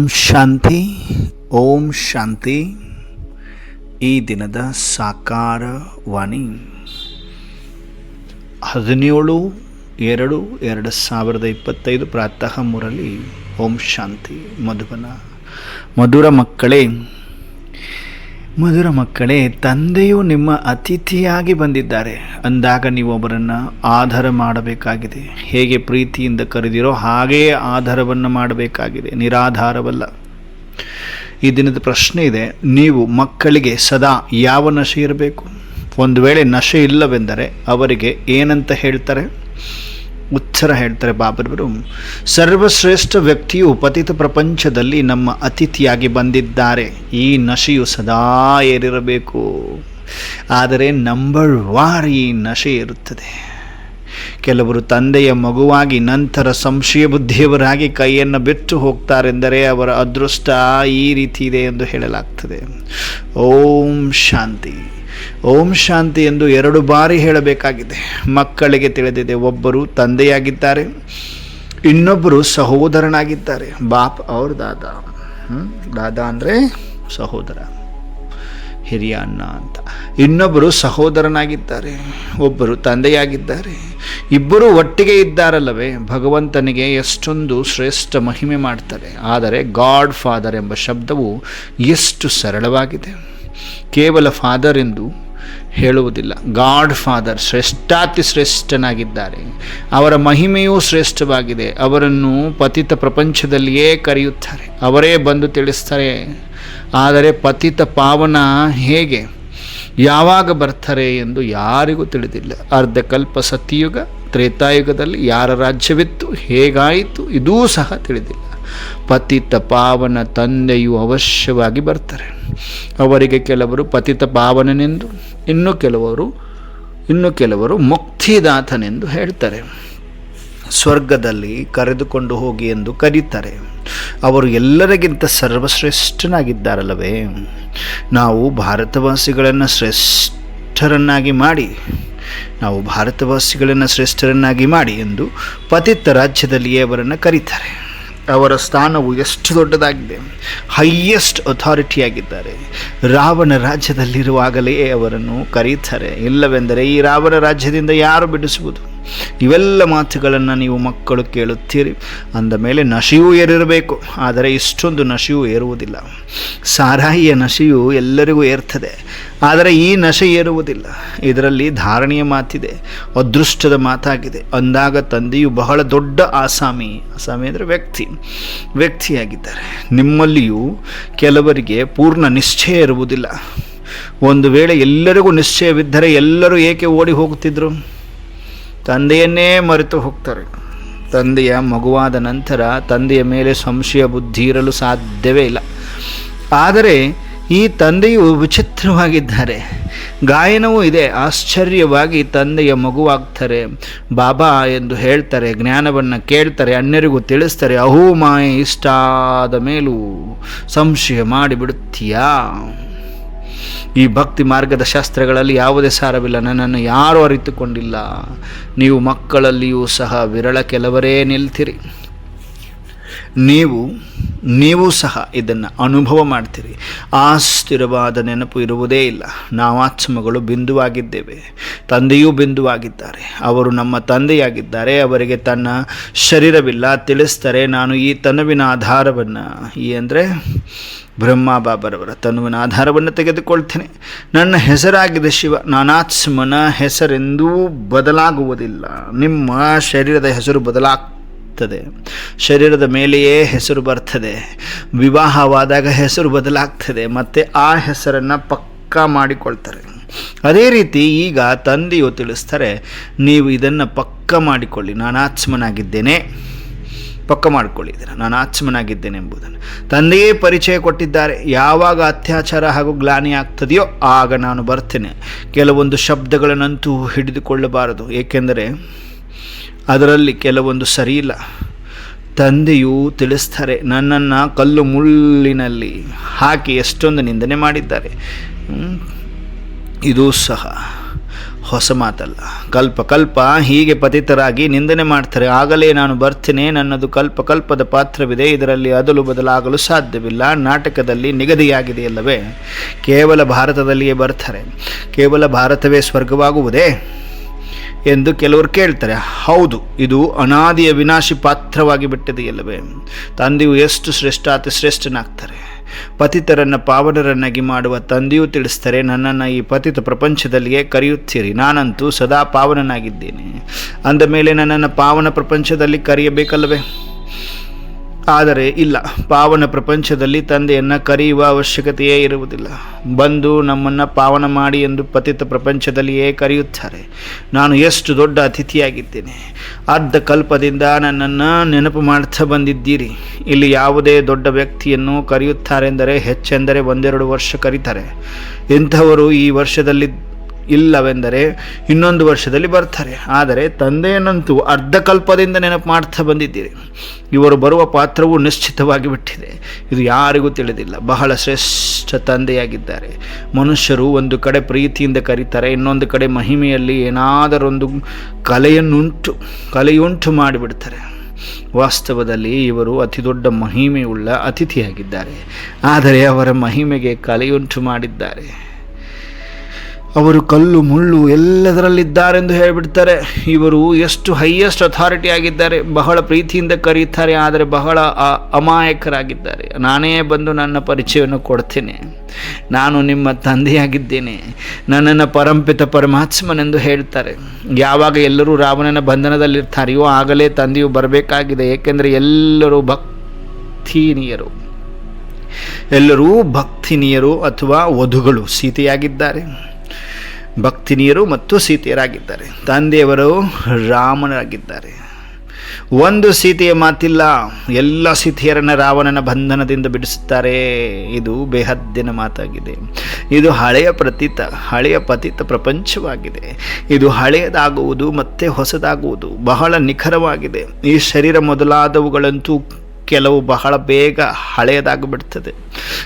ಓಂ ಶಾಂತಿ ಓಂ ಶಾಂತಿ. ಈ ದಿನದ ಸಾಕಾರ ವಾಣಿ ಹದಿನೇಳು ಎರಡು ಎರಡು ಸಾವಿರದ ಇಪ್ಪತ್ತೈದು ಪ್ರಾತಃ ಮೂರಲ್ಲಿ ಓಂ ಶಾಂತಿ ಮಧುಬನ. ಮಧುರ ಮಕ್ಕಳೇ ಮಧುರ ಮಕ್ಕಳೇ, ತಂದೆಯು ನಿಮ್ಮ ಅತಿಥಿಯಾಗಿ ಬಂದಿದ್ದಾರೆ. ಅಂದಾಗ ನೀವು ಅವರನ್ನು ಆಧಾರ ಮಾಡಬೇಕಾಗಿದೆ. ಹೇಗೆ ಪ್ರೀತಿಯಿಂದ ಕರೆದಿರೋ ಹಾಗೆಯೇ ಆಧಾರವನ್ನು ಮಾಡಬೇಕಾಗಿದೆ. ನಿರಾಧಾರವಲ್ಲ. ಈ ದಿನದ ಪ್ರಶ್ನೆ ಇದೆ, ನೀವು ಮಕ್ಕಳಿಗೆ ಸದಾ ಯಾವ ನಶೆ ಇರಬೇಕು? ಒಂದು ವೇಳೆ ನಶೆ ಇಲ್ಲವೆಂದರೆ ಅವರಿಗೆ ಏನಂತ ಹೇಳ್ತಾರೆ? ಉತ್ತರ ಹೇಳ್ತಾರೆ ಬಾಬರವರು. ಸರ್ವಶ್ರೇಷ್ಠ ವ್ಯಕ್ತಿಯು ಪತಿತ ಪ್ರಪಂಚದಲ್ಲಿ ನಮ್ಮ ಅತಿಥಿಯಾಗಿ ಬಂದಿದ್ದಾರೆ. ಈ ನಶೆಯು ಸದಾ ಏರಿರಬೇಕು. ಆದರೆ ನಂಬರ್ ವಾರ್ ಈ ನಶೆ ಇರುತ್ತದೆ. ಕೆಲವರು ತಂದೆಯ ಮಗುವಾಗಿ ನಂತರ ಸಂಶಯ ಬುದ್ಧಿಯವರಾಗಿ ಕೈಯನ್ನು ಬಿಟ್ಟು ಹೋಗ್ತಾರೆಂದರೆ ಅವರ ಅದೃಷ್ಟ ಈ ರೀತಿ ಇದೆ ಎಂದು ಹೇಳಲಾಗ್ತದೆ. ಓಂ ಶಾಂತಿ. ಓಂ ಶಾಂತಿ ಎಂದು ಎರಡು ಬಾರಿ ಹೇಳಬೇಕಾಗಿದೆ. ಮಕ್ಕಳಿಗೆ ತಿಳಿದಿದೆ ಒಬ್ಬರು ತಂದೆಯಾಗಿದ್ದಾರೆ, ಇನ್ನೊಬ್ಬರು ಸಹೋದರನಾಗಿದ್ದಾರೆ. ಬಾಪ್ ಅವ್ರ ದಾದಾ? ದಾದಾ ಅಂದರೆ ಸಹೋದರ, ಹಿರಿಯ ಅಣ್ಣ ಅಂತ. ಇನ್ನೊಬ್ಬರು ಸಹೋದರನಾಗಿದ್ದಾರೆ, ಒಬ್ಬರು ತಂದೆಯಾಗಿದ್ದಾರೆ. ಇಬ್ಬರು ಒಟ್ಟಿಗೆ ಇದ್ದಾರಲ್ಲವೇ? ಭಗವಂತನಿಗೆ ಎಷ್ಟೊಂದು ಶ್ರೇಷ್ಠ ಮಹಿಮೆ ಮಾಡ್ತಾರೆ. ಆದರೆ ಗಾಡ್ ಫಾದರ್ ಎಂಬ ಶಬ್ದವು ಎಷ್ಟು ಸರಳವಾಗಿದೆ. ಕೇವಲ ಫಾದರ್ ಎಂದು ಹೇಳುವುದಿಲ್ಲ. ಗಾಡ್ ಫಾದರ್ ಶ್ರೇಷ್ಠಾತಿ ಶ್ರೇಷ್ಠನಾಗಿದ್ದಾರೆ. ಅವರ ಮಹಿಮೆಯೂ ಶ್ರೇಷ್ಠವಾಗಿದೆ. ಅವರನ್ನು ಪತಿತ ಪ್ರಪಂಚದಲ್ಲಿಯೇ ಕರೆಯುತ್ತಾರೆ. ಅವರೇ ಬಂದು ತಿಳಿಸ್ತಾರೆ, ಆದರೆ ಪತಿತ ಪಾವನ ಹೇಗೆ? ಯಾವಾಗ ಬರ್ತಾರೆ ಎಂದು ಯಾರಿಗೂ ತಿಳಿದಿಲ್ಲ. ಅರ್ಧಕಲ್ಪ ಸತಿಯುಗ, ತ್ರೇತಾಯುಗದಲ್ಲಿ ಯಾರ ರಾಜ್ಯವಿತ್ತು, ಹೇಗಾಯಿತು, ಇದೂ ಸಹ ತಿಳಿದಿಲ್ಲ. ಪತಿತ ಪಾವನ ತಂದೆಯು ಅವಶ್ಯವಾಗಿ ಬರ್ತಾರೆ. ಅವರಿಗೆ ಕೆಲವರು ಪತಿತ ಪಾವನನೆಂದು, ಇನ್ನು ಕೆಲವರು ಇನ್ನು ಕೆಲವರು ಮುಕ್ತಿದಾತನೆಂದು ಹೇಳ್ತಾರೆ. ಸ್ವರ್ಗದಲ್ಲಿ ಕರೆದುಕೊಂಡು ಹೋಗಿ ಎಂದು ಕರೀತಾರೆ. ಅವರು ಎಲ್ಲರಿಗಿಂತ ಸರ್ವಶ್ರೇಷ್ಠನಾಗಿದ್ದಾರಲ್ಲವೇ? ನಾವು ಭಾರತವಾಸಿಗಳನ್ನು ಶ್ರೇಷ್ಠರನ್ನಾಗಿ ಮಾಡಿ, ನಾವು ಭಾರತವಾಸಿಗಳನ್ನು ಶ್ರೇಷ್ಠರನ್ನಾಗಿ ಮಾಡಿ ಎಂದು ಪತಿತ ರಾಜ್ಯದಲ್ಲಿಯೇ ಅವರನ್ನು ಕರೀತಾರೆ. ಅವರ ಸ್ಥಾನವು ಎಷ್ಟು ದೊಡ್ಡದಾಗಿದೆ? ಹೈಯೆಸ್ಟ್ ಅಥಾರಿಟಿಯಾಗಿದ್ದಾರೆ ರಾವಣ ರಾಜ್ಯದಲ್ಲಿರುವಾಗಲೇ ಅವರನ್ನು ಕರೀತಾರೆ. ಇಲ್ಲವೆಂದರೆ ಈ ರಾವಣ ರಾಜ್ಯದಿಂದ ಯಾರು ಬಿಡಿಸುವುದು? ಇವೆಲ್ಲ ಮಾತುಗಳನ್ನು ನೀವು ಮಕ್ಕಳು ಕೇಳುತ್ತೀರಿ. ಅಂದ ಮೇಲೆ ನಶೆಯೂ ಏರಿರಬೇಕು. ಆದರೆ ಇಷ್ಟೊಂದು ನಶೆಯೂ ಏರುವುದಿಲ್ಲ. ಸಾರಾಯಿಯ ನಶೆಯು ಎಲ್ಲರಿಗೂ ಏರ್ತದೆ. ಆದರೆ ಈ ನಶೆ ಏರುವುದಿಲ್ಲ. ಇದರಲ್ಲಿ ಧಾರಣೆಯ ಮಾತಿದೆ. ಅದೃಷ್ಟದ ಮಾತಾಗಿದೆ. ಅಂದಾಗ ತಂದೆಯು ಬಹಳ ದೊಡ್ಡ ಆಸಾಮಿ. ಆಸಾಮಿ ಅಂದರೆ ವ್ಯಕ್ತಿ. ವ್ಯಕ್ತಿಯಾಗಿದ್ದಾರೆ. ನಿಮ್ಮಲ್ಲಿಯೂ ಕೆಲವರಿಗೆ ಪೂರ್ಣ ನಿಶ್ಚಯ ಇರುವುದಿಲ್ಲ. ಒಂದು ವೇಳೆ ಎಲ್ಲರಿಗೂ ನಿಶ್ಚಯವಿದ್ದರೆ ಎಲ್ಲರೂ ಏಕೆ ಓಡಿ ಹೋಗುತ್ತಿದ್ದರು ತಂದೆಯನ್ನೇ ಮರೆತು ಹೋಗ್ತಾರೆ. ತಂದೆಯ ಮಗುವಾದ ನಂತರ ತಂದೆಯ ಮೇಲೆ ಸಂಶಯ ಬುದ್ಧಿ ಇರಲು ಸಾಧ್ಯವೇ ಇಲ್ಲ. ಆದರೆ ಈ ತಂದೆಯು ವಿಚಿತ್ರವಾಗಿದ್ದಾರೆ. ಗಾಯನವೂ ಇದೆ. ಆಶ್ಚರ್ಯವಾಗಿ ತಂದೆಯ ಮಗುವಾಗ್ತಾರೆ. ಬಾಬಾ ಎಂದು ಹೇಳ್ತಾರೆ, ಜ್ಞಾನವನ್ನು ಕೇಳ್ತಾರೆ, ಅನ್ಯರಿಗೂ ತಿಳಿಸ್ತಾರೆ, ಅಹೋ, ಮಾಯ ಇಷ್ಟಾದ ಮೇಲೂ ಸಂಶಯ ಮಾಡಿಬಿಡುತ್ತೀಯಾ? ಈ ಭಕ್ತಿ ಮಾರ್ಗದ ಶಾಸ್ತ್ರಗಳಲ್ಲಿ ಯಾವುದೇ ಸಾರವಿಲ್ಲ. ನನ್ನನ್ನು ಯಾರೂ ಅರಿತುಕೊಂಡಿಲ್ಲ. ನೀವು ಮಕ್ಕಳಲ್ಲಿಯೂ ಸಹ ವಿರಳ ಕೆಲವರೇ ನಿಲ್ತಿರಿ. ನೀವು ನೀವು ಸಹ ಇದನ್ನು ಅನುಭವ ಮಾಡ್ತೀರಿ. ಆ ಸ್ಥಿರವಾದ ನೆನಪು ಇರುವುದೇ ಇಲ್ಲ. ನಾವಾತ್ಮಗಳು ಬಿಂದುವಾಗಿದ್ದೇವೆ. ತಂದೆಯೂ ಬಿಂದುವಾಗಿದ್ದಾರೆ. ಅವರು ನಮ್ಮ ತಂದೆಯಾಗಿದ್ದಾರೆ. ಅವರಿಗೆ ತನ್ನ ಶರೀರವಿಲ್ಲ. ತಿಳಿಸ್ತಾರೆ, ನಾನು ಈ ತನವಿನ ಆಧಾರವನ್ನು. ಈ ಅಂದರೆ ಬ್ರಹ್ಮ ಬಾಬರವರ ತನುವಿನ ಆಧಾರವನ್ನು ತೆಗೆದುಕೊಳ್ತೇನೆ. ನನ್ನ ಹೆಸರಾಗಿದೆ ಶಿವ. ನಾನಾತ್ಮನ ಹೆಸರೆಂದೂ ಬದಲಾಗುವುದಿಲ್ಲ. ನಿಮ್ಮ ಶರೀರದ ಹೆಸರು ಬದಲಾಗ್ತದೆ. ಶರೀರದ ಮೇಲೆಯೇ ಹೆಸರು ಬರ್ತದೆ. ವಿವಾಹವಾದಾಗ ಹೆಸರು ಬದಲಾಗ್ತದೆ. ಮತ್ತು ಆ ಹೆಸರನ್ನು ಪಕ್ಕಾ ಮಾಡಿಕೊಳ್ತಾರೆ. ಅದೇ ರೀತಿ ಈಗ ತಂದೆಯು ತಿಳಿಸ್ತಾರೆ, ನೀವು ಇದನ್ನು ಪಕ್ಕ ಮಾಡಿಕೊಳ್ಳಿ. ನಾನಾತ್ಮನಾಗಿದ್ದೇನೆ. ಪಕ್ಕ ಮಾಡಿಕೊಳ್ಳಿದ್ದೀರ ನಾನು ಆತ್ಮನಾಗಿದ್ದೇನೆ ಎಂಬುದನ್ನು. ತಂದೆಯೇ ಪರಿಚಯ ಕೊಟ್ಟಿದ್ದಾರೆ. ಯಾವಾಗ ಅತ್ಯಾಚಾರ ಹಾಗೂ ಗ್ಲಾನಿ ಆಗ್ತದೆಯೋ ಆಗ ನಾನು ಬರ್ತೇನೆ. ಕೆಲವೊಂದು ಶಬ್ದಗಳನ್ನಂತೂ ಹಿಡಿದುಕೊಳ್ಳಬಾರದು. ಏಕೆಂದರೆ ಅದರಲ್ಲಿ ಕೆಲವೊಂದು ಸರಿಯಿಲ್ಲ. ತಂದೆಯು ತಿಳಿಸ್ತಾರೆ, ನನ್ನನ್ನು ಕಲ್ಲು ಮುಳ್ಳಿನಲ್ಲಿ ಹಾಕಿ ಎಷ್ಟೊಂದು ನಿಂದನೆ ಮಾಡಿದ್ದಾರೆ. ಇದೂ ಸಹ. ಹೊಸ ಮಾತಲ್ಲ. ಕಲ್ಪ ಕಲ್ಪ ಹೀಗೆ ಪತಿತರಾಗಿ ನಿಂದನೆ ಮಾಡ್ತಾರೆ. ಆಗಲೇ ನಾನು ಬರ್ತೇನೆ, ನನ್ನದು ಕಲ್ಪ ಕಲ್ಪದ ಪಾತ್ರವಿದೆ. ಇದರಲ್ಲಿ ಅದಲು ಬದಲಾಗಲು ಸಾಧ್ಯವಿಲ್ಲ. ನಾಟಕದಲ್ಲಿ ನಿಗದಿಯಾಗಿದೆಯಲ್ಲವೇ? ಕೇವಲ ಭಾರತದಲ್ಲಿಯೇ ಬರ್ತಾರೆ ಕೇವಲ ಭಾರತವೇ ಸ್ವರ್ಗವಾಗುವುದೇ? ಎಂದು ಕೆಲವರು ಕೇಳ್ತಾರೆ. ಹೌದು, ಇದು ಅನಾದಿಯ ವಿನಾಶಿ ಪಾತ್ರವಾಗಿ ಬಿಟ್ಟಿದೆಯಲ್ಲವೇ? ತಂದೆಯು ಎಷ್ಟು ಶ್ರೇಷ್ಠ, ಅತಿ ಶ್ರೇಷ್ಠನಾಗ್ತಾರೆ. ಪತಿತರನ್ನು ಪಾವನರನ್ನಾಗಿ ಮಾಡುವ ತಂದೆಯೂ ತಿಳಿಸ್ತಾರೆ ನನ್ನನ್ನು ಈ ಪತಿತ ಪ್ರಪಂಚದಲ್ಲಿಯೇ ಕರೆಯುತ್ತೀರಿ. ನಾನಂತೂ ಸದಾ ಪಾವನನಾಗಿದ್ದೇನೆ. ಅಂದ ಮೇಲೆ ನನ್ನನ್ನು ಪಾವನ ಪ್ರಪಂಚದಲ್ಲಿ ಕರೆಯಬೇಕಲ್ಲವೇ? ಆದರೆ ಇಲ್ಲ. ಪಾವನ ಪ್ರಪಂಚದಲ್ಲಿ ತಂದೆಯನ್ನು ಕರೆಯುವ ಅವಶ್ಯಕತೆಯೇ ಇರುವುದಿಲ್ಲ. ಬಂದು ನಮ್ಮನ್ನು ಪಾವನ ಮಾಡಿ ಎಂದು ಪತಿತ ಪ್ರಪಂಚದಲ್ಲಿಯೇ ಕರೆಯುತ್ತಾರೆ. ನಾನು ಎಷ್ಟು ದೊಡ್ಡ ಅತಿಥಿಯಾಗಿದ್ದೇನೆ. ಅರ್ಧ ಕಲ್ಪದಿಂದ ನನ್ನನ್ನು ನೆನಪು ಮಾಡ್ತಾ ಬಂದಿದ್ದೀರಿ. ಇಲ್ಲಿ ಯಾವುದೇ ದೊಡ್ಡ ವ್ಯಕ್ತಿಯನ್ನು ಕರೆಯುತ್ತಾರೆಂದರೆ ಹೆಚ್ಚೆಂದರೆ ಒಂದೆರಡು ವರ್ಷ ಕರೀತಾರೆ. ಇಂಥವರು ಈ ವರ್ಷದಲ್ಲಿ ಇಲ್ಲವೆಂದರೆ ಇನ್ನೊಂದು ವರ್ಷದಲ್ಲಿ ಬರ್ತಾರೆ. ಆದರೆ ತಂದೆಯನ್ನಂತೂ ಅರ್ಧಕಲ್ಪದಿಂದ ನೆನಪು ಮಾಡ್ತಾ ಬಂದಿದ್ದೀರಿ. ಇವರು ಬರುವ ಪಾತ್ರವು ನಿಶ್ಚಿತವಾಗಿ ಬಿಟ್ಟಿದೆ. ಇದು ಯಾರಿಗೂ ತಿಳಿದಿಲ್ಲ. ಬಹಳ ಶ್ರೇಷ್ಠ ತಂದೆಯಾಗಿದ್ದಾರೆ. ಮನುಷ್ಯರು ಒಂದು ಕಡೆ ಪ್ರೀತಿಯಿಂದ ಕರೀತಾರೆ, ಇನ್ನೊಂದು ಕಡೆ ಮಹಿಮೆಯಲ್ಲಿ ಏನಾದರೊಂದು ಕಲೆಯನ್ನುಂಟು, ಕಲೆಯುಂಟು ಮಾಡಿಬಿಡ್ತಾರೆ. ವಾಸ್ತವದಲ್ಲಿ ಇವರು ಅತಿ ದೊಡ್ಡ ಮಹಿಮೆಯುಳ್ಳ ಅತಿಥಿಯಾಗಿದ್ದಾರೆ. ಆದರೆ ಅವರ ಮಹಿಮೆಗೆ ಕಲೆಯುಂಟು ಮಾಡಿದ್ದಾರೆ. ಅವರು ಕಲ್ಲು, ಮುಳ್ಳು ಎಲ್ಲದರಲ್ಲಿದ್ದಾರೆಂದು ಹೇಳಿಬಿಡ್ತಾರೆ. ಇವರು ಎಷ್ಟು ಹೈಯೆಸ್ಟ್ ಅಥಾರಿಟಿ ಆಗಿದ್ದಾರೆ. ಬಹಳ ಪ್ರೀತಿಯಿಂದ ಕರೀತಾರೆ, ಆದರೆ ಬಹಳ ಅಮಾಯಕರಾಗಿದ್ದಾರೆ. ನಾನೇ ಬಂದು ನನ್ನ ಪರಿಚಯವನ್ನು ಕೊಡ್ತೇನೆ. ನಾನು ನಿಮ್ಮ ತಂದೆಯಾಗಿದ್ದೇನೆ. ನನ್ನನ್ನು ಪರಂಪಿತ ಪರಮಾತ್ಮನೆಂದು ಹೇಳ್ತಾರೆ. ಯಾವಾಗ ಎಲ್ಲರೂ ರಾವಣನ ಬಂಧನದಲ್ಲಿರ್ತಾರೆಯೋ ಆಗಲೇ ತಂದೆಯು ಬರಬೇಕಾಗಿದೆ. ಏಕೆಂದರೆ ಎಲ್ಲರೂ ಭಕ್ತೀನಿಯರು. ಎಲ್ಲರೂ ಭಕ್ತಿನಿಯರು ಅಥವಾ ವಧುಗಳು, ಸೀತೆಯಾಗಿದ್ದಾರೆ. ಭಕ್ತಿನಿಯರು ಮತ್ತು ಸೀತೆಯರಾಗಿದ್ದಾರೆ. ತಂದೆಯವರು ರಾಮನಾಗಿದ್ದಾರೆ ಒಂದು ಸೀತೆಯ ಮಾತಿಲ್ಲ, ಎಲ್ಲ ಸೀತೆಯರನ್ನು ರಾವಣನ ಬಂಧನದಿಂದ ಬಿಡಿಸುತ್ತಾರೆ. ಇದು ಬೇಹದ್ದಿನ ಮಾತಾಗಿದೆ. ಇದು ಹಳೆಯ ಪ್ರತೀತ, ಹಳೆಯ ಪತಿತ ಪ್ರಪಂಚವಾಗಿದೆ. ಇದು ಹಳೆಯದಾಗುವುದು ಮತ್ತೆ ಹೊಸದಾಗುವುದು ಬಹಳ ನಿಖರವಾಗಿದೆ. ಈ ಶರೀರ ಮೊದಲಾದವುಗಳಂತೂ ಕೆಲವು ಬಹಳ ಬೇಗ ಹಳೆಯದಾಗಿಬಿಡ್ತದೆ.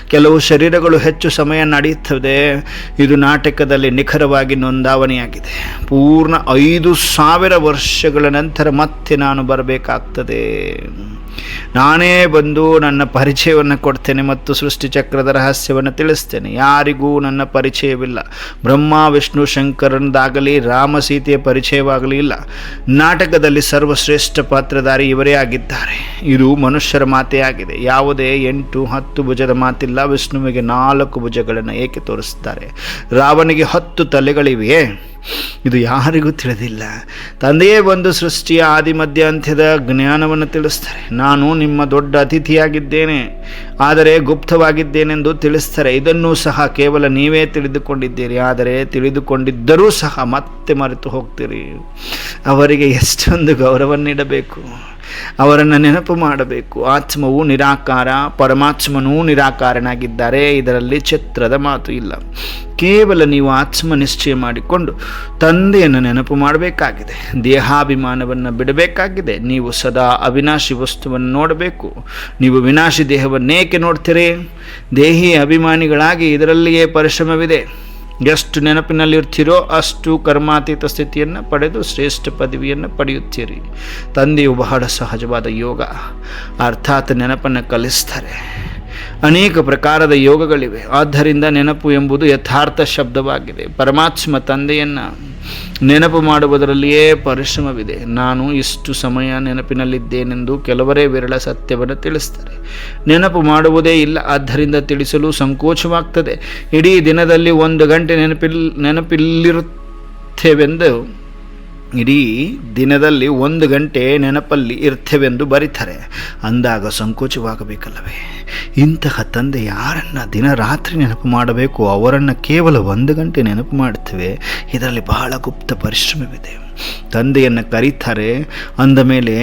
ಕೆಲವು ಶರೀರಗಳು ಹೆಚ್ಚು ಸಮಯ ನಡೆಯುತ್ತದೆ. ಇದು ನಾಟಕದಲ್ಲಿ ನಿಖರವಾಗಿ ನೋಂದಾವಣೆಯಾಗಿದೆ. ಪೂರ್ಣ ಐದು ಸಾವಿರ ವರ್ಷಗಳ ನಂತರ ಮತ್ತೆ ನಾನು ಬರಬೇಕಾಗ್ತದೆ. ನಾನೇ ಬಂದು ನನ್ನ ಪರಿಚಯವನ್ನು ಕೊಡ್ತೇನೆ ಮತ್ತು ಸೃಷ್ಟಿಚಕ್ರದ ರಹಸ್ಯವನ್ನು ತಿಳಿಸ್ತೇನೆ. ಯಾರಿಗೂ ನನ್ನ ಪರಿಚಯವಿಲ್ಲ. ಬ್ರಹ್ಮ, ವಿಷ್ಣು, ಶಂಕರನದಾಗಲಿ, ರಾಮ ಸೀತೆಯ ಪರಿಚಯವಾಗಲಿ ಇಲ್ಲ. ನಾಟಕದಲ್ಲಿ ಸರ್ವಶ್ರೇಷ್ಠ ಪಾತ್ರಧಾರಿ ಇವರೇ ಆಗಿದ್ದಾರೆ. ಇದು ಮನುಷ್ಯರ ಮಾತೆಯಾಗಿದೆ ಯಾವುದೇ ಎಂಟು, ಹತ್ತು ಭುಜದ ಮಾತಿಲ್ಲ. ವಿಷ್ಣುವಿಗೆ ನಾಲ್ಕು ಭುಜಗಳನ್ನು ಏಕೆ ತೋರಿಸ್ತಾರೆ ರಾವಣಿಗೆ ಹತ್ತು ತಲೆಗಳಿವೆಯೇ? ಇದು ಯಾರಿಗೂ ತಿಳಿದಿಲ್ಲ. ತಂದೆಯೇ ಬಂದು ಸೃಷ್ಟಿಯ ಆದಿ ಮಧ್ಯ ಅಂತ್ಯದ ಜ್ಞಾನವನ್ನು ತಿಳಿಸ್ತಾರೆ. ನಾನು ನಿಮ್ಮ ದೊಡ್ಡ ಅತಿಥಿಯಾಗಿದ್ದೇನೆ. ಆದರೆ ಗುಪ್ತವಾಗಿದ್ದೇನೆಂದು ತಿಳಿಸ್ತಾರೆ. ಇದನ್ನೂ ಸಹ ಕೇವಲ ನೀವೇ ತಿಳಿದುಕೊಂಡಿದ್ದೀರಿ. ಆದರೆ ತಿಳಿದುಕೊಂಡಿದ್ದರೂ ಸಹ ಮತ್ತೆ ಮರೆತು ಹೋಗ್ತೀರಿ. ಅವರಿಗೆ ಎಷ್ಟೊಂದು ಗೌರವ ನೀಡಬೇಕು ಅವರನ್ನು ನೆನಪು ಮಾಡಬೇಕು. ಆತ್ಮವು ನಿರಾಕಾರ, ಪರಮಾತ್ಮನೂ ನಿರಾಕಾರನಾಗಿದ್ದಾರೆ. ಇದರಲ್ಲಿ ಚಿತ್ರದ ಮಾತು ಇಲ್ಲ. ಕೇವಲ ನೀವು ಆತ್ಮ ನಿಶ್ಚಯ ಮಾಡಿಕೊಂಡು ತಂದೆಯನ್ನು ನೆನಪು ಮಾಡಬೇಕಾಗಿದೆ. ದೇಹಾಭಿಮಾನವನ್ನು ಬಿಡಬೇಕಾಗಿದೆ. ನೀವು ಸದಾ ಅವಿನಾಶಿ ವಸ್ತುವನ್ನು ನೋಡಬೇಕು. ನೀವು ವಿನಾಶಿ ದೇಹವನ್ನೇಕೆ ನೋಡ್ತೀರಿ? ದೇಹಿ ಅಭಿಮಾನಿಗಳಾಗಿ ಇದರಲ್ಲಿಯೇ ಪರಿಶ್ರಮವಿದೆ. ಎಷ್ಟು ನೆನಪಿನಲ್ಲಿರ್ತೀರೋ ಅಷ್ಟು ಕರ್ಮಾತೀತ ಸ್ಥಿತಿಯನ್ನು ಪಡೆದು ಶ್ರೇಷ್ಠ ಪದವಿಯನ್ನು ಪಡೆಯುತ್ತೀರಿ. ತಂದೆಯು ಬಹಳ ಸಹಜವಾದ ಯೋಗ. ಅರ್ಥಾತ್ ನೆನಪನ್ನು ಕಲಿಸ್ತಾರೆ. ಅನೇಕ ಪ್ರಕಾರದ ಯೋಗಗಳಿವೆ. ಆದ್ದರಿಂದ ನೆನಪು ಎಂಬುದು ಯಥಾರ್ಥ ಶಬ್ದವಾಗಿದೆ. ಪರಮಾತ್ಮ ತಂದೆಯನ್ನು ನೆನಪು ಮಾಡುವುದರಲ್ಲಿಯೇ ಪರಿಶ್ರಮವಿದೆ. ನಾನು ಇಷ್ಟು ಸಮಯ ನೆನಪಿನಲ್ಲಿದ್ದೇನೆಂದು ಕೆಲವರೇ ವಿರಳ ಸತ್ಯವನ್ನು ತಿಳಿಸ್ತಾರೆ. ನೆನಪು ಮಾಡುವುದೇ ಇಲ್ಲ, ಆದ್ದರಿಂದ ತಿಳಿಸಲು ಸಂಕೋಚವಾಗ್ತದೆ. ಇಡೀ ದಿನದಲ್ಲಿ ಒಂದು ಗಂಟೆ ನೆನಪಿಲ್, ನೆನಪಿಲ್ಲಿರುತ್ತೇವೆಂದು ಇಡೀ ದಿನದಲ್ಲಿ ಒಂದು ಗಂಟೆ ನೆನಪಲ್ಲಿ ಇರ್ತೇವೆಂದು ಬರೀತಾರೆ. ಅಂದಾಗ ಸಂಕೋಚವಾಗಬೇಕಲ್ಲವೇ? ಇಂತಹ ತಂದೆ ಯಾರನ್ನು ದಿನ ರಾತ್ರಿ ನೆನಪು ಮಾಡಬೇಕು? ಅವರನ್ನು ಕೇವಲ ಒಂದು ಗಂಟೆ ನೆನಪು ಮಾಡ್ತೇವೆ ಇದರಲ್ಲಿ ಬಹಳ ಗುಪ್ತ ಪರಿಶ್ರಮವಿದೆ. ತಂದೆಯನ್ನು ಕರೀತಾರೆ. ಅಂದ ಮೇಲೆ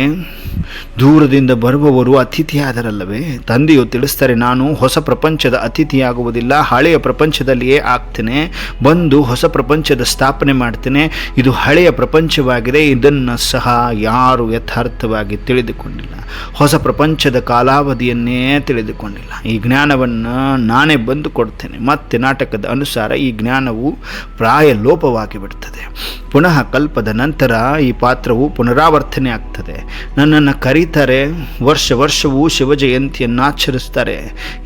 ದೂರದಿಂದ ಬರುವವರು ಅತಿಥಿಯಾದರಲ್ಲವೇ? ತಂದೆಯು ತಿಳಿಸ್ತಾರೆ, ನಾನು ಹೊಸ ಪ್ರಪಂಚದ ಅತಿಥಿಯಾಗುವುದಿಲ್ಲ, ಹಳೆಯ ಪ್ರಪಂಚದಲ್ಲಿಯೇ ಆಗ್ತೇನೆ, ಬಂದು ಹೊಸ ಪ್ರಪಂಚದ ಸ್ಥಾಪನೆ ಮಾಡ್ತೇನೆ, ಇದು ಹಳೆಯ ಪ್ರಪಂಚವಾಗಿದೆ, ಇದನ್ನು ಸಹ ಯಾರು ಯಥಾರ್ಥವಾಗಿ ತಿಳಿದುಕೊಂಡಿಲ್ಲ. ಹೊಸ ಪ್ರಪಂಚದ ಕಾಲಾವಧಿಯನ್ನೇ ತಿಳಿದುಕೊಂಡಿಲ್ಲ. ಈ ಜ್ಞಾನವನ್ನು ನಾನೇ ಬಂದು ಕೊಡ್ತೇನೆ, ಮತ್ತೆ ನಾಟಕದ ಅನುಸಾರ ಈ ಜ್ಞಾನವು ಪ್ರಾಯ ಲೋಪವಾಗಿ ಬಿಡ್ತದೆ ಪುನಃ ಕಲ್ಪದ ನಂತರ ಈ ಪಾತ್ರವು ಪುನರಾವರ್ತನೆ ಆಗ್ತದೆ. ನನ್ನನ್ನು ಕರೀತಾರೆ, ವರ್ಷ ವರ್ಷವೂ ಶಿವ ಜಯಂತಿಯನ್ನು ಆಚರಿಸ್ತಾರೆ.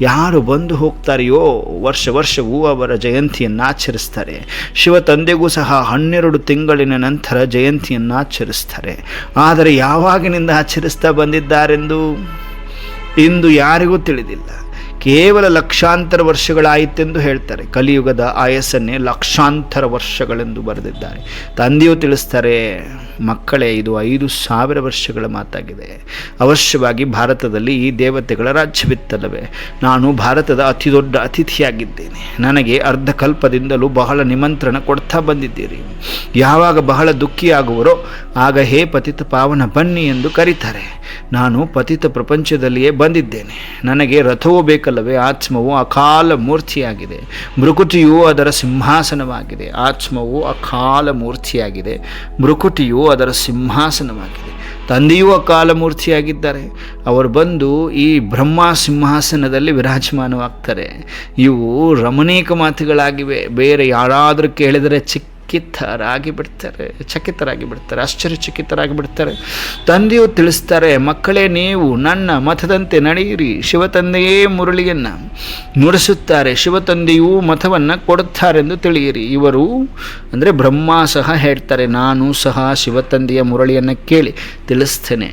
ಯಾರು ಬಂದು ಹೋಗ್ತಾರೆಯೋ, ವರ್ಷ ವರ್ಷವೂ ಅವರ ಜಯಂತಿಯನ್ನು ಆಚರಿಸ್ತಾರೆ. ಶಿವ ತಂದೆಗೂ ಸಹ ಹನ್ನೆರಡು ತಿಂಗಳಿನ ನಂತರ ಜಯಂತಿಯನ್ನು ಆಚರಿಸ್ತಾರೆ. ಆದರೆ ಯಾವಾಗಿನಿಂದ ಆಚರಿಸ್ತಾ ಬಂದಿದ್ದಾರೆಂದು ಇಂದು ಯಾರಿಗೂ ತಿಳಿದಿಲ್ಲ. ಕೇವಲ ಲಕ್ಷಾಂತರ ವರ್ಷಗಳಾಯಿತೆಂದು ಹೇಳ್ತಾರೆ. ಕಲಿಯುಗದ ಆಯಸ್ಸನ್ನೇ ಲಕ್ಷಾಂತರ ವರ್ಷಗಳೆಂದು ಬರೆದಿದ್ದಾರೆ. ತಂದೆಯು ತಿಳಿಸ್ತಾರೆ, ಮಕ್ಕಳೇ, ಇದು ಐದು ಸಾವಿರ ವರ್ಷಗಳ ಮಾತಾಗಿದೆ. ಅವಶ್ಯವಾಗಿ ಭಾರತದಲ್ಲಿ ಈ ದೇವತೆಗಳ ರಾಜ್ಯವಿತ್ತಲ್ಲವೇ? ನಾನು ಭಾರತದ ಅತಿ ದೊಡ್ಡ ಅತಿಥಿಯಾಗಿದ್ದೇನೆ. ನನಗೆ ಅರ್ಧ ಕಲ್ಪದಿಂದಲೂ ಬಹಳ ನಿಮಂತ್ರಣ ಕೊಡ್ತಾ ಬಂದಿದ್ದೀರಿ. ಯಾವಾಗ ಬಹಳ ದುಃಖಿಯಾಗುವರೋ ಆಗ ಹೇ ಪತಿತ ಪಾವನ ಬನ್ನಿ ಎಂದು ಕರೀತಾರೆ. ನಾನು ಪತಿತ ಪ್ರಪಂಚದಲ್ಲಿಯೇ ಬಂದಿದ್ದೇನೆ. ನನಗೆ ರಥವೂ ಬೇಕಲ್ಲವೇ? ಆತ್ಮವು ಅಕಾಲ ಮೂರ್ತಿಯಾಗಿದೆ. ಮೃಕುಟಿಯು ಅದರ ಸಿಂಹಾಸನವಾಗಿದೆ. ಆತ್ಮವು ಅಕಾಲ ಮೂರ್ತಿಯಾಗಿದೆ. ಮೃಕುಟಿಯು ಅದರ ಸಿಂಹಾಸನವಾಗಿದೆ. ತಂದೆಯೂ ಅಕಾಲ ಮೂರ್ತಿಯಾಗಿದ್ದಾರೆ. ಅವರು ಬಂದು ಈ ಬ್ರಹ್ಮ ಸಿಂಹಾಸನದಲ್ಲಿ ವಿರಾಜಮಾನವಾಗ್ತಾರೆ. ಇವು ರಮಣೀಕ ಮಾತುಗಳಾಗಿವೆ. ಬೇರೆ ಯಾರಾದರೂ ಕೇಳಿದರೆ ಚಿಕ್ಕ ಕಿತ್ತರಾಗಿ ಬಿಡ್ತಾರೆ ಚಕಿತರಾಗಿ ಬಿಡ್ತಾರೆ ಆಶ್ಚರ್ಯಚಕಿತರಾಗಿ ಬಿಡ್ತಾರೆ ತಂದೆಯು ತಿಳಿಸ್ತಾರೆ, ಮಕ್ಕಳೇ ನೀವು ನನ್ನ ಮತದಂತೆ ನಡೆಯಿರಿ, ಶಿವತಂದೆಯೇ ಮುರಳಿಯನ್ನು ನುಡಿಸುತ್ತಾರೆ, ಶಿವತಂದೆಯು ಮತವನ್ನು ಕೊಡುತ್ತಾರೆಂದು ತಿಳಿಯಿರಿ. ಇವರು ಅಂದರೆ ಬ್ರಹ್ಮ ಸಹ ಹೇಳ್ತಾರೆ, ನಾನು ಸಹ ಶಿವತಂದೆಯ ಮುರಳಿಯನ್ನು ಕೇಳಿ ತಿಳಿಸ್ತೇನೆ.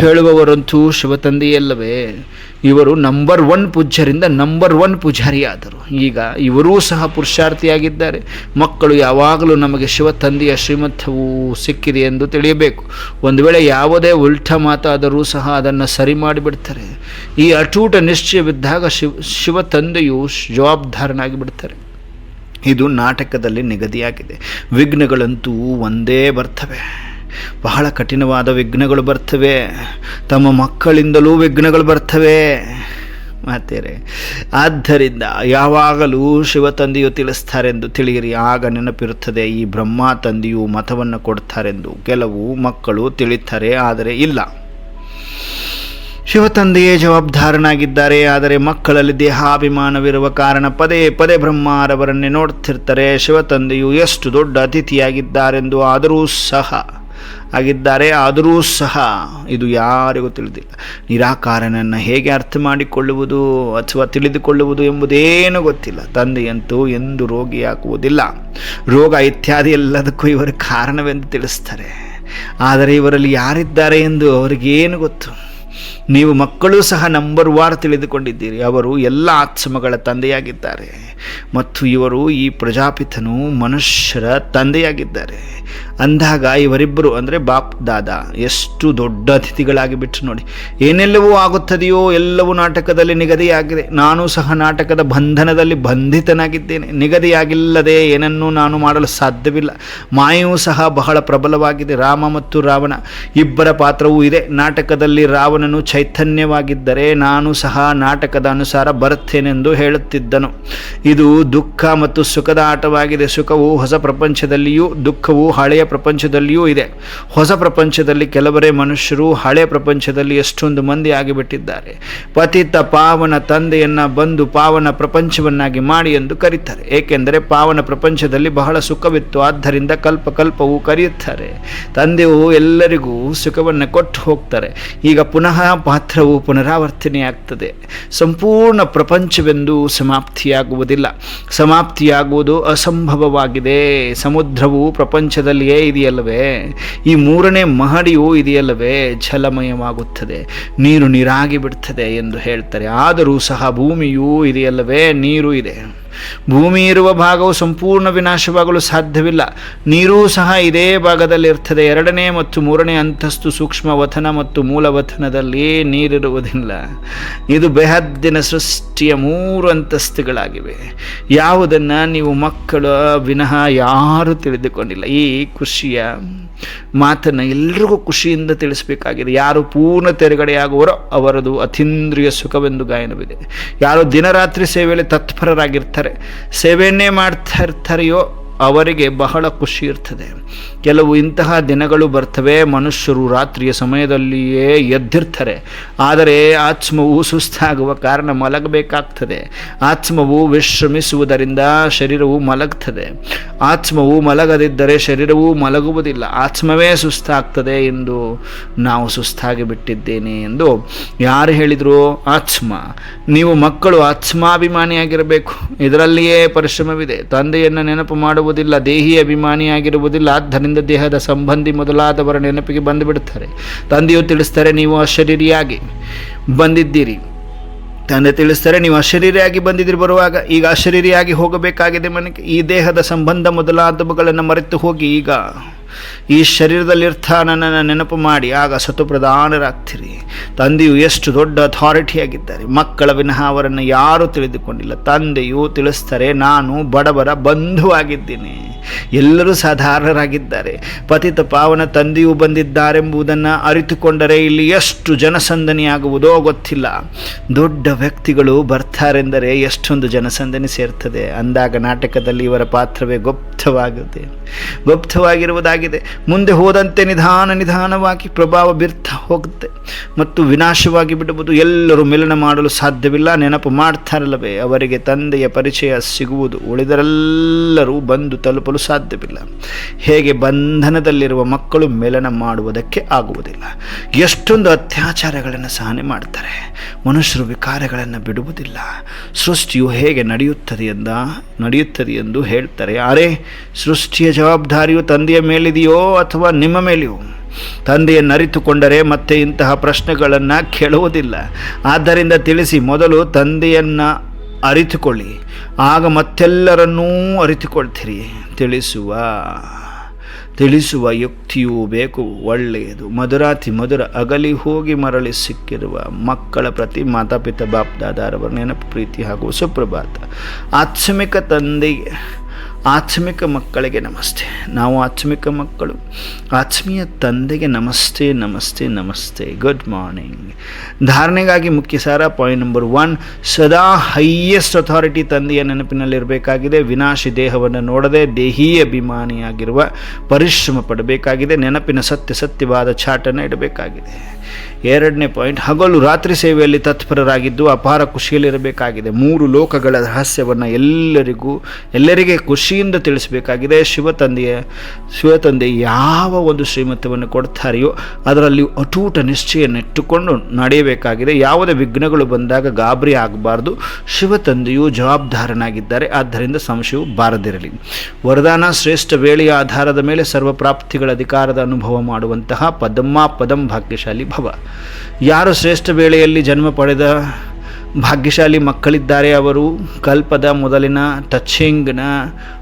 ಹೇಳುವವರಂತೂ ಶಿವತಂದೆಯಲ್ಲವೇ. ಇವರು ನಂಬರ್ ಒನ್ ಪೂಜ್ಯರಿಂದ ನಂಬರ್ ಒನ್ ಪೂಜಾರಿಯಾದರು. ಈಗ ಇವರೂ ಸಹ ಪುರುಷಾರ್ಥಿಯಾಗಿದ್ದಾರೆ. ಮಕ್ಕಳು ಯಾವಾಗಲೂ ನಮಗೆ ಶಿವ ತಂದೆಯ ಶ್ರೀಮಂತವು ಸಿಕ್ಕಿದೆ ಎಂದು ತಿಳಿಯಬೇಕು. ಒಂದು ವೇಳೆ ಯಾವುದೇ ಉಲ್ಟ ಮಾತಾದರೂ ಸಹ ಅದನ್ನು ಸರಿ ಮಾಡಿಬಿಡ್ತಾರೆ. ಈ ಅಟೂಟ ನಿಶ್ಚಯವಿದ್ದಾಗ ಶಿವ ಶಿವ ತಂದೆಯು ಜವಾಬ್ದಾರನಾಗಿ ಬಿಡ್ತಾರೆ. ಇದು ನಾಟಕದಲ್ಲಿ ನಿಗದಿಯಾಗಿದೆ. ವಿಘ್ನಗಳಂತೂ ಒಂದೇ ಬರ್ತವೆ. ಬಹಳ ಕಠಿಣವಾದ ವಿಘ್ನಗಳು ಬರ್ತವೆ. ತಮ್ಮ ಮಕ್ಕಳಿಂದಲೂ ವಿಘ್ನಗಳು ಬರ್ತವೆ. ಮಾತೇರೆ, ಆದ್ದರಿಂದ ಯಾವಾಗಲೂ ಶಿವ ತಂದೆಯು ತಿಳಿಸ್ತಾರೆಂದು ತಿಳಿಯಿರಿ. ಆಗ ನೆನಪಿರುತ್ತದೆ, ಈ ಬ್ರಹ್ಮ ತಂದೆಯು ಮತವನ್ನು ಕೊಡ್ತಾರೆಂದು. ಕೆಲವು ಮಕ್ಕಳು ತಿಳಿತಾರೆ, ಆದರೆ ಇಲ್ಲ. ಶಿವತಂದೆಯೇ ಜವಾಬ್ದಾರನಾಗಿದ್ದಾರೆ, ಆದರೆ ಮಕ್ಕಳಲ್ಲಿ ದೇಹಾಭಿಮಾನವಿರುವ ಕಾರಣ ಪದೇ ಪದೇ ಬ್ರಹ್ಮಾರವರನ್ನೇ ನೋಡ್ತಿರ್ತಾರೆ. ಶಿವತಂದೆಯು ಎಷ್ಟು ದೊಡ್ಡ ಅತಿಥಿಯಾಗಿದ್ದಾರೆಂದು ಆದರೂ ಸಹ ಆಗಿದ್ದಾರೆ. ಆದರೂ ಸಹ ಇದು ಯಾರಿಗೂ ತಿಳಿದಿಲ್ಲ. ನಿರಾಕಾರನನ್ನು ಹೇಗೆ ಅರ್ಥ ಮಾಡಿಕೊಳ್ಳುವುದು ಅಥವಾ ತಿಳಿದುಕೊಳ್ಳುವುದು ಎಂಬುದೇನೂ ಗೊತ್ತಿಲ್ಲ. ತಂದೆಯಂತೂ ಎಂದು ರೋಗಿಯಾಗುವುದಿಲ್ಲ. ರೋಗ ಇತ್ಯಾದಿ ಎಲ್ಲದಕ್ಕೂ ಇವರ ಕಾರಣವೆಂದು ತಿಳಿಸ್ತಾರೆ. ಆದರೆ ಇವರಲ್ಲಿ ಯಾರಿದ್ದಾರೆ ಎಂದು ಅವರಿಗೇನು ಗೊತ್ತು? ನೀವು ಮಕ್ಕಳು ಸಹ ನಂಬರ್ ವಾರ್ ತಿಳಿದುಕೊಂಡಿದ್ದೀರಿ. ಅವರು ಎಲ್ಲ ಆತ್ಮಗಳ ತಂದೆಯಾಗಿದ್ದಾರೆ. ಮತ್ತು ಇವರು ಈ ಪ್ರಜಾಪಿತನು ಮನುಷ್ಯರ ತಂದೆಯಾಗಿದ್ದಾರೆ. ಅಂದಾಗ ಇವರಿಬ್ಬರು ಅಂದರೆ ಬಾಪ್ ದಾದ, ಎಷ್ಟು ದೊಡ್ಡ ಅತಿಥಿಗಳಾಗಿ ಬಿಟ್ಟು ನೋಡಿ. ಏನೆಲ್ಲವೂ ಆಗುತ್ತದೆಯೋ ಎಲ್ಲವೂ ನಾಟಕದಲ್ಲಿ ನಿಗದಿಯಾಗಿದೆ. ನಾನು ಸಹ ನಾಟಕದ ಬಂಧನದಲ್ಲಿ ಬಂಧಿತನಾಗಿದ್ದೇನೆ. ನಿಗದಿಯಾಗಿಲ್ಲದೆ ಏನನ್ನೂ ನಾನು ಮಾಡಲು ಸಾಧ್ಯವಿಲ್ಲ. ಮಾಯೆಯೂ ಸಹ ಬಹಳ ಪ್ರಬಲವಾಗಿದೆ. ರಾಮ ಮತ್ತು ರಾವಣ, ಇಬ್ಬರ ಪಾತ್ರವೂ ಇದೆ. ನಾಟಕದಲ್ಲಿ ರಾವಣನು ಚೈತನ್ಯವಾಗಿದ್ದರೆ ನಾನು ಸಹ ನಾಟಕದ ಅನುಸಾರ ಬರುತ್ತೇನೆಂದು ಹೇಳುತ್ತಿದ್ದನು. ಇದು ದುಃಖ ಮತ್ತು ಸುಖದ ಆಟವಾಗಿದೆ. ಸುಖವು ಹೊಸ ಪ್ರಪಂಚದಲ್ಲಿಯೂ, ದುಃಖವು ಹಳೆಯ ಪ್ರಪಂಚದಲ್ಲಿಯೂ ಇದೆ. ಹೊಸ ಪ್ರಪಂಚದಲ್ಲಿ ಕೆಲವರೇ ಮನುಷ್ಯರು ಹಳೆಯ ಪ್ರಪಂಚದಲ್ಲಿ ಎಷ್ಟೊಂದು ಮಂದಿ ಆಗಿಬಿಟ್ಟಿದ್ದಾರೆ. ಪತಿತ ಪಾವನ ತಂದೆಯನ್ನು ಬಂದು ಪಾವನ ಪ್ರಪಂಚವನ್ನಾಗಿ ಮಾಡಿ ಎಂದು ಕರೀತಾರೆ. ಏಕೆಂದರೆ ಪಾವನ ಪ್ರಪಂಚದಲ್ಲಿ ಬಹಳ ಸುಖವಿತ್ತು. ಆದ್ದರಿಂದ ಕಲ್ಪ ಕಲ್ಪವು ಕರೆಯುತ್ತಾರೆ. ತಂದೆಯು ಎಲ್ಲರಿಗೂ ಸುಖವನ್ನು ಕೊಟ್ಟು ಹೋಗ್ತಾರೆ. ಈಗ ಪುನಃ ಪಾತ್ರವು ಪುನರಾವರ್ತನೆಯಾಗ್ತದೆ. ಸಂಪೂರ್ಣ ಪ್ರಪಂಚವೆಂದು ಸಮಾಪ್ತಿಯಾಗುವುದಿಲ್ಲ. ಸಮಾಪ್ತಿಯಾಗುವುದು ಅಸಂಭವವಾಗಿದೆ. ಸಮುದ್ರವು ಪ್ರಪಂಚದಲ್ಲಿಯೇ ಇದೆಯಲ್ಲವೇ? ಈ ಮೂರನೇ ಮಹಡಿಯು ಇದೆಯಲ್ಲವೇ? ಜಲಮಯವಾಗುತ್ತದೆ ನೀರು ನೀರಾಗಿ ಬಿಡ್ತದೆ ಎಂದು ಹೇಳ್ತಾರೆ. ಆದರೂ ಸಹ ಭೂಮಿಯೂ ಇದೆಯಲ್ಲವೇ? ನೀರು ಇದೆ. ಭೂಮಿ ಇರುವ ಭಾಗವು ಸಂಪೂರ್ಣ ವಿನಾಶವಾಗಲು ಸಾಧ್ಯವಿಲ್ಲ. ನೀರೂ ಸಹ ಇದೇ ಭಾಗದಲ್ಲಿರ್ತದೆ. ಎರಡನೇ ಮತ್ತು ಮೂರನೇ ಅಂತಸ್ತು ಸೂಕ್ಷ್ಮ ವಥನ ಮತ್ತು ಮೂಲವಥನದಲ್ಲಿ ನೀರಿರುವುದಿಲ್ಲ. ಇದು ಬೆಹದ್ದಿನ ಸೃಷ್ಟಿಯ ಮೂರು ಅಂತಸ್ತುಗಳಾಗಿವೆ. ಯಾವುದನ್ನು ನೀವು ಮಕ್ಕಳ ವಿನಃ ಯಾರೂ ತಿಳಿದುಕೊಂಡಿಲ್ಲ. ಈ ಖುಷಿಯ ಮಾತನ್ನು ಎಲ್ರಿಗೂ ಖುಷಿಯಿಂದ ತಿಳಿಸಬೇಕಾಗಿದೆ. ಯಾರು ಪೂರ್ಣ ತೆರೆಗಡೆಯಾಗುವರೋ ಅವರದು ಅತೀಂದ್ರಿಯ ಸುಖವೆಂದು ಗಾಯನವಿದೆ. ಯಾರು ದಿನರಾತ್ರಿ ಸೇವೆಯಲ್ಲಿ ತತ್ಪರರಾಗಿರ್ತಾರೆ ಸೇವೆಯನ್ನೇ ಮಾಡ್ತಾ ಇರ್ತಾರೆಯೋ ಅವರಿಗೆ ಬಹಳ ಖುಷಿ ಇರ್ತದೆ. ಕೆಲವು ಇಂತಹ ದಿನಗಳು ಬರ್ತವೆ, ಮನುಷ್ಯರು ರಾತ್ರಿಯ ಸಮಯದಲ್ಲಿಯೇ ಎದ್ದಿರ್ತಾರೆ. ಆದರೆ ಆತ್ಮವು ಸುಸ್ತಾಗುವ ಕಾರಣ ಮಲಗಬೇಕಾಗ್ತದೆ. ಆತ್ಮವು ವಿಶ್ರಮಿಸುವುದರಿಂದ ಶರೀರವು ಮಲಗ್ತದೆ. ಆತ್ಮವು ಮಲಗದಿದ್ದರೆ ಶರೀರವು ಮಲಗುವುದಿಲ್ಲ. ಆತ್ಮವೇ ಸುಸ್ತಾಗ್ತದೆ ಎಂದು ನಾವು ಸುಸ್ತಾಗಿ ಬಿಟ್ಟಿದ್ದೇನೆ ಎಂದು ಯಾರು ಹೇಳಿದರು? ಆತ್ಮ. ನೀವು ಮಕ್ಕಳು ಆತ್ಮಾಭಿಮಾನಿಯಾಗಿರಬೇಕು. ಇದರಲ್ಲಿಯೇ ಪರಿಶ್ರಮವಿದೆ. ತಂದೆಯನ್ನು ನೆನಪು ಮಾಡುವುದಿಲ್ಲ ದೇಹಿ ಅಭಿಮಾನಿಯಾಗಿರುವುದಿಲ್ಲ, ಆದ್ದರಿಂದ ದೇಹದ ಸಂಬಂಧಿ ಮೊದಲಾದವರ ನೆನಪಿಗೆ ಬಂದುಬಿಡುತ್ತಾರೆ. ತಂದೆಯು ತಿಳಿಸ್ತಾರೆ ನೀವು ಅಶರೀರಿಯಾಗಿ ಬಂದಿದ್ದೀರಿ. ತಂದೆ ತಿಳಿಸ್ತಾರೆ ನೀವು ಅಶರೀರಿಯಾಗಿ ಬಂದಿದ್ದೀರಿ ಬರುವಾಗ, ಈಗ ಅಶರೀರಿಯಾಗಿ ಹೋಗಬೇಕಾಗಿದೆ ಮನೆಗೆ. ಈ ದೇಹದ ಸಂಬಂಧ ಮೊದಲಾದವುಗಳನ್ನು ಮರೆತು ಹೋಗಿ ಈಗ ಈ ಶರೀರದಲ್ಲಿರ್ಥ ನನ್ನನ್ನು ನೆನಪು ಮಾಡಿ, ಆಗ ಸತು ಪ್ರಧಾನರಾಗ್ತೀರಿ ತಂದೆಯು ಎಷ್ಟು ದೊಡ್ಡ ಅಥಾರಿಟಿಯಾಗಿದ್ದಾರೆ ಮಕ್ಕಳ ವಿನಃ ಅವರನ್ನು ಯಾರೂ ತಿಳಿದುಕೊಂಡಿಲ್ಲ. ತಂದೆಯು ತಿಳಿಸ್ತಾರೆ, ನಾನು ಬಡವರ ಬಂಧುವಾಗಿದ್ದೀನಿ. ಎಲ್ಲರೂ ಸಾಧಾರಣರಾಗಿದ್ದಾರೆ. ಪತಿತ ಪಾವನ ತಂದೆಯು ಬಂದಿದ್ದಾರೆಂಬುದನ್ನು ಅರಿತುಕೊಂಡರೆ ಇಲ್ಲಿ ಎಷ್ಟು ಜನಸಂದಣಿಯಾಗುವುದೋ ಗೊತ್ತಿಲ್ಲ. ದೊಡ್ಡ ವ್ಯಕ್ತಿಗಳು ಬರ್ತಾರೆಂದರೆ ಎಷ್ಟೊಂದು ಜನಸಂದಣಿ ಸೇರ್ತದೆ. ಅಂದಾಗ ನಾಟಕದಲ್ಲಿ ಇವರ ಪಾತ್ರವೇ ಗುಪ್ತವಾಗುತ್ತೆ ಗುಪ್ತವಾಗಿರುವುದಾಗಿದೆ ಮುಂದೆ ಹೋದಂತೆ ನಿಧಾನ ನಿಧಾನವಾಗಿ ಪ್ರಭಾವ ಬೀರ್ತಾ ಹೋಗುತ್ತೆ. ಮತ್ತು ವಿನಾಶವಾಗಿ ಬಿಡುವುದು ಎಲ್ಲರೂ ಮಿಲನ ಮಾಡಲು ಸಾಧ್ಯವಿಲ್ಲ. ನೆನಪು ಮಾಡ್ತಾರಲ್ಲವೇ, ಅವರಿಗೆ ತಂದೆಯ ಪರಿಚಯ ಸಿಗುವುದು. ಉಳಿದರೆಲ್ಲರೂ ಬಂದು ತಲುಪಲು ಸಾಧ್ಯವಿಲ್ಲ. ಹೇಗೆ ಬಂಧನದಲ್ಲಿರುವ ಮಕ್ಕಳು ಮಿಲನ ಮಾಡುವುದಕ್ಕೆ ಆಗುವುದಿಲ್ಲ. ಎಷ್ಟೊಂದು ಅತ್ಯಾಚಾರಗಳನ್ನು ಸಹನೆ ಮಾಡ್ತಾರೆ. ಮನುಷ್ಯರು ವಿಕಾರಗಳನ್ನು ಬಿಡುವುದಿಲ್ಲ. ಸೃಷ್ಟಿಯು ಹೇಗೆ ನಡೆಯುತ್ತದೆ ಎಂದ, ನಡೆಯುತ್ತದೆ ಎಂದು ಹೇಳ್ತಾರೆ. ಯಾರೇ, ಸೃಷ್ಟಿಯ ಜವಾಬ್ದಾರಿಯು ತಂದೆಯ ಮೇಲಿದೆಯೋ ಅಥವಾ ನಿಮ್ಮ ಮೇಲೆಯೋ? ತಂದೆಯನ್ನು ಅರಿತುಕೊಂಡರೆ ಮತ್ತೆ ಇಂತಹ ಪ್ರಶ್ನೆಗಳನ್ನು ಕೇಳುವುದಿಲ್ಲ. ಆದ್ದರಿಂದ ತಿಳಿಸಿ, ಮೊದಲು ತಂದೆಯನ್ನು ಅರಿತುಕೊಳ್ಳಿ. ಆಗ ಮತ್ತೆಲ್ಲರನ್ನೂ ಅರಿತುಕೊಳ್ತೀರಿ. ತಿಳಿಸುವ ತಿಳಿಸುವ ಯುಕ್ತಿಯೂ ಬೇಕು, ಒಳ್ಳೆಯದು. ಮಧುರಾತಿ ಮಧುರ ಅಗಲಿ ಹೋಗಿ ಮರಳಿ ಸಿಕ್ಕಿರುವ ಮಕ್ಕಳ ಪ್ರತಿ ಮಾತಾಪಿತ, ಬಾಪ್ದಾದಾರವರ ನೆನಪು, ಪ್ರೀತಿ ಹಾಗೂ ಸುಪ್ರಭಾತ. ಆತ್ಮಿಕ ತಂದೆಗೆ ಆತ್ಮಿಕ ಮಕ್ಕಳಿಗೆ ನಮಸ್ತೆ. ನಾವು ಆತ್ಮಿಕ ಮಕ್ಕಳು. ಆತ್ಮೀಯ ತಂದೆಗೆ ನಮಸ್ತೆ ನಮಸ್ತೆ ನಮಸ್ತೆ. ಗುಡ್ ಮಾರ್ನಿಂಗ್ ಧಾರಣೆಗಾಗಿ ಮುಖ್ಯ ಸಾರ ಪಾಯಿಂಟ್ ನಂಬರ್ ಒನ್ ಸದಾ ಹೈಯೆಸ್ಟ್ ಅಥಾರಿಟಿ ತಂದೆಯ ನೆನಪಿನಲ್ಲಿರಬೇಕಾಗಿದೆ. ವಿನಾಶಿ ದೇಹವನ್ನು ನೋಡದೆ ದೇಹೀ ಅಭಿಮಾನಿಯಾಗಿರುವ, ಪರಿಶ್ರಮ ಪಡಬೇಕಾಗಿದೆ. ನೆನಪಿನ ಸತ್ಯ ಸತ್ಯವಾದ ಚಾಟನ್ನು ಇಡಬೇಕಾಗಿದೆ. ಎರಡನೇ ಪಾಯಿಂಟ್, ಹಗಲು ರಾತ್ರಿ ಸೇವೆಯಲ್ಲಿ ತತ್ಪರರಾಗಿದ್ದು ಅಪಾರ ಖುಷಿಯಲ್ಲಿರಬೇಕಾಗಿದೆ. ಮೂರು ಲೋಕಗಳ ರಹಸ್ಯವನ್ನು ಎಲ್ಲರಿಗೂ, ಎಲ್ಲರಿಗೆ ಖುಷಿಯಿಂದ ತಿಳಿಸಬೇಕಾಗಿದೆ. ಶಿವತಂದೆಯ ಶಿವತಂದೆ ಯಾವ ಒಂದು ಶ್ರೀಮಂತವನ್ನು ಕೊಡ್ತಾರೆಯೋ ಅದರಲ್ಲಿ ಅಟೂಟ ನಿಶ್ಚಯನ್ನಿಟ್ಟುಕೊಂಡು ನಡೆಯಬೇಕಾಗಿದೆ. ಯಾವುದೇ ವಿಘ್ನಗಳು ಬಂದಾಗ ಗಾಬರಿ ಆಗಬಾರ್ದು. ಶಿವತಂದೆಯು ಜವಾಬ್ದಾರನಾಗಿದ್ದಾರೆ. ಆದ್ದರಿಂದ ಸಂಶಯವು ಬಾರದಿರಲಿ. ವರದಾನ ಶ್ರೇಷ್ಠ ವೇಳೆಯ ಆಧಾರದ ಮೇಲೆ ಸರ್ವ ಪ್ರಾಪ್ತಿಗಳ ಅಧಿಕಾರದ ಅನುಭವ ಮಾಡುವಂತಹ ಪದಮ್ಮ ಪದಂ ಭಾಗ್ಯಶಾಲಿ ಯಾರು ಶ್ರೇಷ್ಠ ವೇಳೆಯಲ್ಲಿ ಜನ್ಮ ಪಡೆದ ಭಾಗ್ಯಶಾಲಿ ಮಕ್ಕಳಿದ್ದಾರೆ ಅವರು, ಕಲ್ಪದ ಮೊದಲಿನ ಟಚಿಂಗ್ನ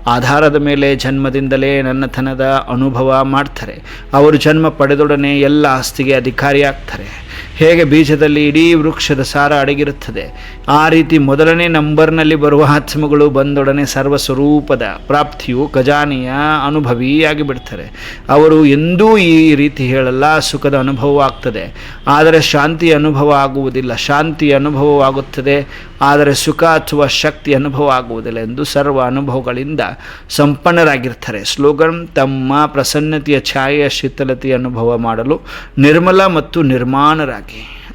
ಆಧಾರದ ಮೇಲೆ ಜನ್ಮದಿಂದಲೇ ನನ್ನತನದ ಅನುಭವ ಮಾಡ್ತಾರೆ. ಅವರು ಜನ್ಮ ಪಡೆದೊಡನೆ ಎಲ್ಲ ಆಸ್ತಿಗೆ ಅಧಿಕಾರಿಯಾಗ್ತಾರೆ. ಹೇಗೆ ಬೀಜದಲ್ಲಿ ಇಡೀ ವೃಕ್ಷದ ಸಾರ ಅಡಗಿರುತ್ತದೆ? ಆ ರೀತಿ ಮೊದಲನೇ ನಂಬರ್ನಲ್ಲಿ ಬರುವ ಆತ್ಮಗಳು ಬಂದೊಡನೆ ಸರ್ವಸ್ವರೂಪದ ಪ್ರಾಪ್ತಿಯು ಖಜಾನೆಯ ಅನುಭವಿಯಾಗಿ ಬಿಡ್ತಾರೆ ಅವರು ಎಂದೂ ಈ ರೀತಿ ಹೇಳಲ್ಲ, ಸುಖದ ಅನುಭವ ಆಗ್ತದೆ. ಆದರೆ ಶಾಂತಿ ಅನುಭವ ಆಗುವುದಿಲ್ಲ. ಶಾಂತಿ ಅನುಭವವಾಗುತ್ತದೆ ಆದರೆ ಸುಖ ಅಥವಾ ಶಕ್ತಿ ಅನುಭವ ಆಗುವುದಿಲ್ಲ ಎಂದು ಸರ್ವ ಅನುಭವಗಳಿಂದ ಸಂಪನ್ನರಾಗಿರ್ತಾರೆ. ಸ್ಲೋಗನ್, ತಮ್ಮ ಪ್ರಸನ್ನತೆಯ ಛಾಯೆಯ ಶೀತಲತೆಯ ಅನುಭವ ಮಾಡಲು ನಿರ್ಮಲ ಮತ್ತು ನಿರ್ಮಾಣರಾಗಿ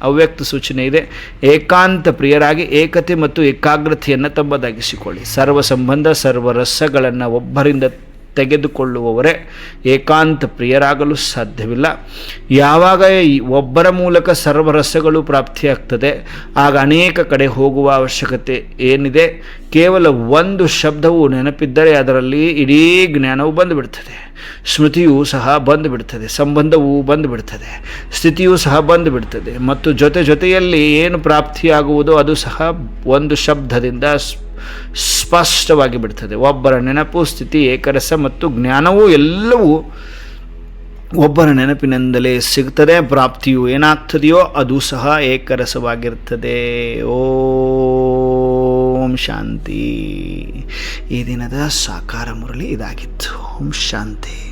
ಅವ್ಯಕ್ತ ಸೂಚನೆ ಇದೆ ಏಕಾಂತ ಪ್ರಿಯರಾಗಿ ಏಕತೆ ಮತ್ತು ಏಕಾಗ್ರತೆಯನ್ನು ತಮ್ಮದಾಗಿಸಿಕೊಳ್ಳಿ. ಸರ್ವ ಸಂಬಂಧ ಸರ್ವ ರಸಗಳನ್ನು ಒಬ್ಬರಿಂದ ತೆಗೆದುಕೊಳ್ಳುವವರೇ ಏಕಾಂತ ಪ್ರಿಯರಾಗಲು ಸಾಧ್ಯವಿಲ್ಲ. ಯಾವಾಗ ಒಬ್ಬರ ಮೂಲಕ ಸರ್ವರಸಗಳು ಪ್ರಾಪ್ತಿಯಾಗ್ತದೆ, ಆಗ ಅನೇಕ ಕಡೆ ಹೋಗುವ ಅವಶ್ಯಕತೆ ಏನಿದೆ? ಕೇವಲ ಒಂದು ಶಬ್ದವು ನೆನಪಿದ್ದರೆ ಅದರಲ್ಲಿ ಇಡೀ ಜ್ಞಾನವು ಬಂದುಬಿಡ್ತದೆ. ಸ್ಮೃತಿಯೂ ಸಹ ಬಂದುಬಿಡ್ತದೆ, ಸಂಬಂಧವೂ ಬಂದು ಬಿಡ್ತದೆ ಸ್ಥಿತಿಯೂ ಸಹ ಬಂದುಬಿಡ್ತದೆ. ಮತ್ತು ಜೊತೆ ಜೊತೆಯಲ್ಲಿ ಏನು ಪ್ರಾಪ್ತಿಯಾಗುವುದೋ ಅದು ಸಹ ಒಂದು ಶಬ್ದದಿಂದ ಸ್ಪಷ್ಟವಾಗಿ ಬಿಡ್ತದೆ. ಒಬ್ಬರ ನೆನಪು, ಸ್ಥಿತಿ, ಏಕರಸ ಮತ್ತು ಜ್ಞಾನವೂ ಎಲ್ಲವೂ ಒಬ್ಬರ ನೆನಪಿನಿಂದಲೇ ಸಿಗ್ತದೆ, ಪ್ರಾಪ್ತಿಯು ಏನಾಗ್ತದೆಯೋ ಅದು ಸಹ ಏಕರಸವಾಗಿರ್ತದೆ. ಓಂ ಶಾಂತಿ. ಈ ದಿನದ ಸಾಕಾರ ಮುರಳಿ ಇದಾಗಿತ್ತು. ಓಂ ಶಾಂತಿ.